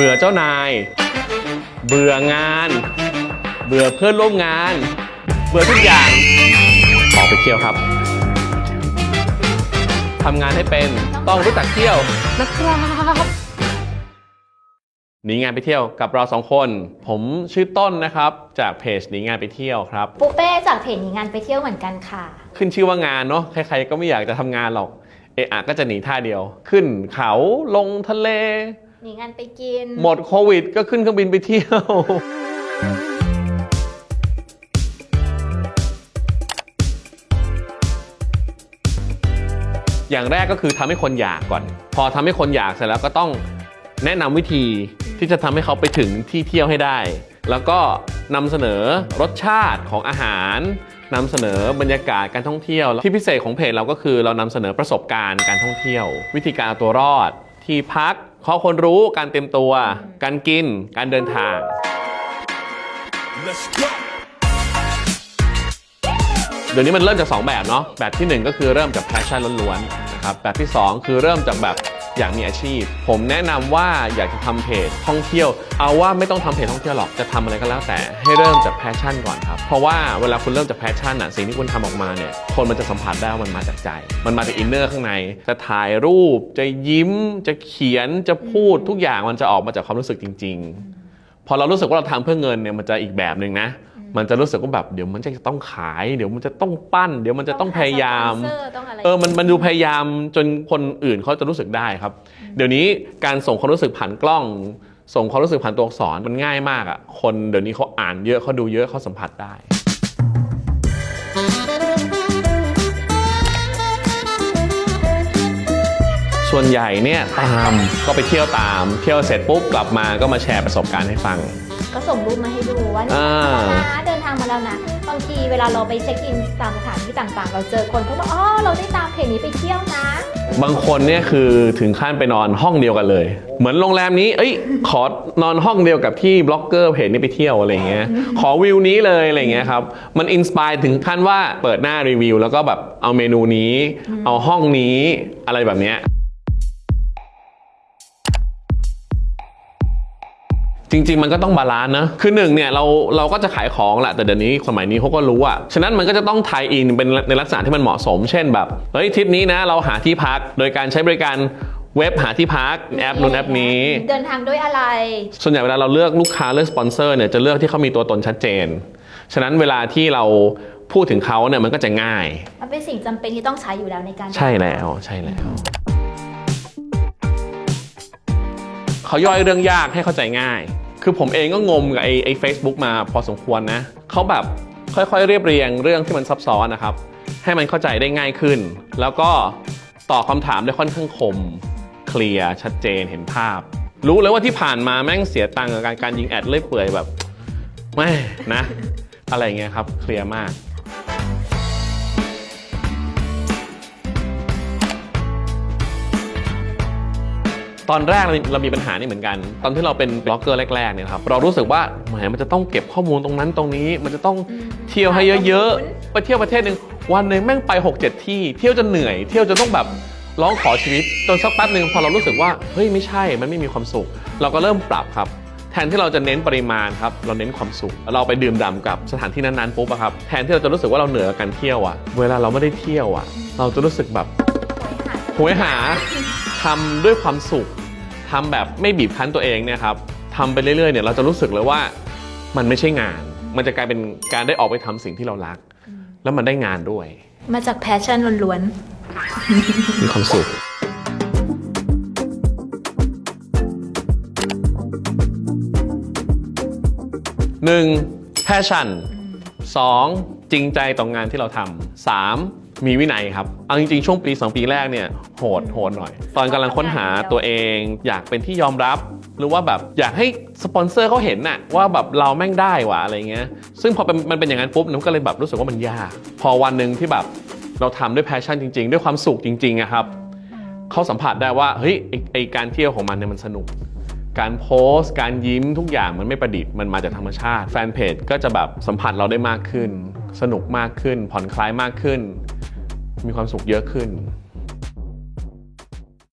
เบื่อเจ้านาย เบื่องาน เบื่อเพื่อนร่วมงาน เบื่อทุกอย่าง ออกไปเที่ยวครับ ทำงานให้เป็นต้องรู้จักเที่ยวนะครับหนีงานไปเที่ยวกับเราสองคน ผมชื่อต้นนะครับ จากเพจหนีงานไปเที่ยวครับปูเป้จากเพจหนีงานไปเที่ยวเหมือนกันค่ะ ขึ้นชื่อว่างานเนาะใครๆก็ไม่อยากจะทำงานหรอก เอะอะก็จะหนีท่าเดียว ขึ้นเขาลงทะเล หนีงานไปกิน หมดโควิด ก็ขึ้นเครื่องบินไปเที่ยว อย่างแรกก็คือทำให้คนอยากก่อน พอทำให้คนอยากเสร็จแล้วก็ต้องแนะนำวิธีที่จะทำให้เขาไปถึงที่เที่ยวให้ได้ แล้วก็นำเสนอรสชาติของอาหารนำเสนอบรรยากาศการท่องเที่ยวที่พิเศษของเพจเราก็คือเรานำเสนอประสบการณ์การท่องเที่ยว วิธีการเอาตัวรอด ที่พัก ข้อคนรู้การเตรียมตัว การกิน การเดินทาง Let's go. เดี๋ยวนี้มันเริ่มจาก 2 แบบเนาะแบบทีหนึ่1 ก็คือเริ่มจากแพชชั่นล้วนๆนะครับแบบที่ 2 คือเริ่มจากแบบ อยากมีอาชีพ ผมแนะนำว่าอยากจะทำเพจท่องเที่ยว เอาว่าไม่ต้องทำเพจท่องเที่ยวหรอกจะทำอะไรก็แล้วแต่ให้เริ่มจากแพชชั่นก่อนครับเพราะว่าเวลาคุณเริ่มจากแพชชั่นอะสิ่งที่คุณทำออกมาเนี่ยคนมันจะสัมผัสได้ว่ามันมาจากใจ มันมาจากอินเนอร์ข้างในจะถ่ายรูป จะยิ้ม จะเขียนจะพูดทุกอย่างมันจะออกมาจากความรู้สึกจริง ๆ พอเรารู้สึกว่าเราทำเพื่อเงินเนี่ยมันจะอีกแบบหนึ่งนะ มันจะรู้สึกว่าแบบเดี๋ยวมันจะต้องขาย เดี๋ยวมันจะต้องปั้น เดี๋ยวมันจะต้องพยายาม ต้องหสปอนเซอร์ต้องอะไรเออมันมันดูพยายามจนคนอื่นเขาจะรู้สึกได้ครับ เดี๋ยวนี้การส่งความรู้สึกผ่านกล้อง ส่งความรู้สึกผ่านตัวอักษรมันง่ายมากอะ่ะคนเดี๋ยวนี้เขาอ่านเยอะเขาดูเยอะเขาสัมผัสได้ ส่วนใหญ่เนี่ยตามก็ไปเที่ยวตาม เที่ยวเสร็จปุ๊บกลับมาก็มาแชร์ประสบการณ์ให้ฟัง ก็ส่งรูปมาให้ดูว่าเนี่ยอ่านะเดินทางมาแล้วนะบางทีเวลาเราไปเช็คอินตามสถานที่ต่างๆ เราเจอคนเขาบอกอ๋อเราได้ตามเพจนี้ไปเที่ยวนะ บางคนเนี่ยคือถึงขั้นไปนอนห้องเดียวกันเลย เหมือนโรงแรมนี้เอ้ยขอนอนห้องเดียวกับที่บล็อกเกอร์เพจนี้ไปเที่ยวอะไรอย่างเงี้ยขอวิวนี้เลยอะไรอย่างเงี้ยครับมันอินสปายถึงขั้นว่าเปิดหน้ารีวิว แล้วก็แบบเอาเมนูนี้ เอาห้องนี้อะไรแบบเนี้ย จริง ๆ มันก็ต้องบาลานซ์นะ คือหนึ่งเนี่ยเราเราก็จะขายของแหละ แต่เดี๋ยวนี้สมัยนี้เขาก็รู้อะฉะนั้นมันก็จะต้องไทยอินเป็นในลักษณะที่มันเหมาะสม เช่นแบบ เฮ้ยทริปนี้นะเราหาที่พัก โดยการใช้บริการเว็บหาที่พักแอปนู้นแอปนี้ เดินทางด้วยอะไร ส่วนใหญ่เวลาเราเลือกลูกค้าเลือกสปอนเซอร์เนี่ยจะเลือกที่เขามีตัวตนชัดเจน ฉะนั้นเวลาที่เราพูดถึงเขาเนี่ยมันก็จะง่าย มันเป็นสิ่งจำเป็นที่ต้องใช้อยู่แล้วในการใช่แล้วใช่แล้วเขาย่อยเรื่องยากให้เข้าใจง่าย คือผมเองก็งมกับไอ้ไอ้เฟซบุ๊กมาพอสมควรนะเขาแบบค่อยๆเรียบเรียงเรื่องที่มันซับซ้อนนะครับ ให้มันเข้าใจได้ง่ายขึ้น แล้วก็ตอบคำถามได้ค่อนข้างคม เคลียร์ชัดเจนเห็นภาพ รู้เลยว่าที่ผ่านมาแม่งเสียตังค์กับการการยิงแอดเลื่อยเปื่อยแบบไม่นะ อะไรเงี้ยครับเคลียร์มาก ตอนแรกเราเรามีปัญหานี่เหมือนกัน ตอนที่เราเป็นบล็อกเกอร์แรกๆเนี่ยนะครับเรารู้สึกว่าแหมมันจะต้องเก็บข้อมูลตรงนั้นตรงนี้ มันจะต้องเที่ยวให้เยอะๆไปเที่ยวประเทศหนึ่งวันหนึ่งแม่งไป 6-7 ที่ เที่ยวจนเหนื่อย เที่ยวจนต้องแบบร้องขอชีวิตจนสักแป๊บหนึ่งพอเรารู้สึกว่าเฮ้ยไม่ใช่มันไม่มีความสุข เราก็เริ่มปรับครับ แทนที่เราจะเน้นปริมาณครับเราเน้นความสุข เราไปดื่มด่ำกับสถานที่นั้นๆปุ๊บอะครับแทนที่เราจะรู้สึกว่าเราเหนื่อยกับการเที่ยวอะเวลาเราไม่ได้เที่ยวอะเราจะรู้สึกแบบโหยหาทำด้วยความสุข ทำแบบไม่บีบคั้นตัวเองเนี่ยครับทำไปเรื่อยๆเนี่ยเราจะรู้สึกเลยว่ามันไม่ใช่งาน มันจะกลายเป็นการได้ออกไปทำสิ่งที่เรารัก แล้วมันได้งานด้วย มาจากแพชชั่นล้วนมีความสุขหนึ่งแพชชั่นสองจริงใจต่องงานที่เราทำสาม มีวินัยครับ เอาจริงๆ ช่วงปี 2 ปีแรกเนี่ยโหดโหดหน่อย ตอนกำลังค้นหาตัวเอง อยากเป็นที่ยอมรับ หรือว่าแบบอยากให้สปอนเซอร์เขาเห็นน่ะว่าแบบเราแม่งได้ว่ะอะไรเงี้ย ซึ่งพอเป็นมันเป็นอย่างนั้นปุ๊บมันก็เลยแบบรู้สึกว่ามันยาก พอวันหนึ่งที่แบบเราทำด้วยแพชชั่นจริง ๆ ด้วยความสุขจริงๆอะครับเขาสัมผัสได้ว่าเฮ้ยไอ้ไอการเที่ยวของมันเนี่ยมันสนุก การโพสต์ การยิ้มทุกอย่างมันไม่ประดิษฐ์มันมาจากธรรมชาติ แฟนเพจก็จะแบบสัมผัสเราได้มากขึ้น สนุกมากขึ้น ผ่อนคลายมากขึ้น มีความสุขเยอะขึ้น